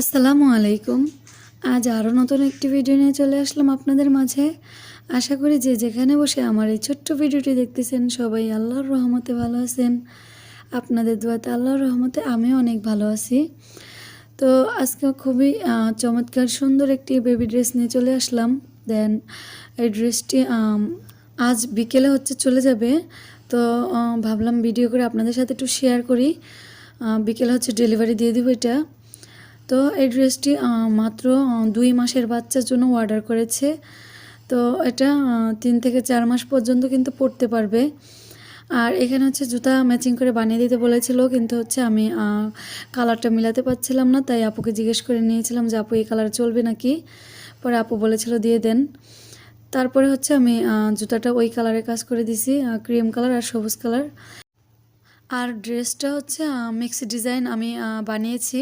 আসসালামু আলাইকুম। আজ আরও নতুন একটি ভিডিও নিয়ে চলে আসলাম আপনাদের মাঝে। আশা করি যে যেখানে বসে আমার এই ছোট্ট ভিডিওটি দেখতেছেন, সবাই আল্লাহর রহমতে ভালো আছেন। আপনাদের দোয়াতে আল্লাহর রহমতে আমিও অনেক ভালো আছি। তো আজকে খুবই চমৎকার সুন্দর একটি বেবি ড্রেস নিয়ে চলে আসলাম। দেন এই ড্রেসটি আজ বিকেলে হচ্ছে চলে যাবে। তো ভাবলাম ভিডিও করে আপনাদের সাথে একটু শেয়ার করি। বিকেলে হচ্ছে ডেলিভারি দিয়ে দিব এটা। তো এই ড্রেসটি মাত্র দুই মাসের বাচ্চার জন্য অর্ডার করেছে। তো এটা তিন থেকে চার মাস পর্যন্ত কিন্তু পরতে পারবে। আর এখানে হচ্ছে জুতা ম্যাচিং করে বানিয়ে দিতে বলেছিল, কিন্তু হচ্ছে আমি কালারটা মিলাতে পারছিলাম না, তাই আপুকে জিজ্ঞেস করে নিয়েছিলাম যে, আপু, এই কালার চলবে নাকি? পরে আপু বলেছিল, দিয়ে দেন। তারপরে হচ্ছে আমি জুতাটা ওই কালারে কাজ করে দিছি ক্রিম কালার আর সবুজ কালার আর ড্রেসটা হচ্ছে মিক্স ডিজাইন আমি বানিয়েছি।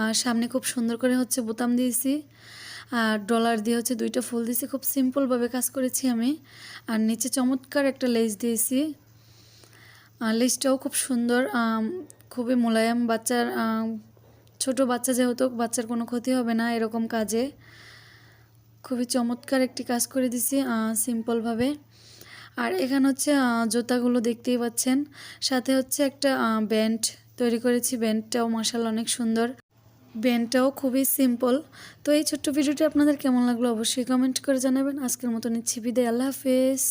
আর সামনে খুব সুন্দর করে হচ্ছে বোতাম দিয়েছি। আর ডলার দিয়ে হচ্ছে দুইটা ফুল দিয়েছি। খুব সিম্পলভাবে কাজ করেছি আমি। আর নিচে চমৎকার একটা লেস দিয়েছি। আর লেসটাও খুব সুন্দর। খুবই মোলায়েম বাচ্চার ছোট বাচ্চা যেহেতু, বাচ্চার কোনো ক্ষতি হবে না এরকম কাজে। খুবই চমৎকার একটি কাজ করে দিছি সিম্পলভাবে আর এখানে হচ্ছে জুতাগুলো দেখতেই পাচ্ছেন। সাথে হচ্ছে একটা ব্যান্ড তৈরি করেছি। ব্যান্ডটাও মার্শাল অনেক সুন্দর। ব্যান্ডটাও খুবই সিম্পল। তো এই ছোট্ট ভিডিওটি আপনাদের কেমন লাগল অবশ্যই কমেন্ট করে জানাবেন। আজকের মতো নিচ্ছি বিদায়। আল্লাহ হাফেজ।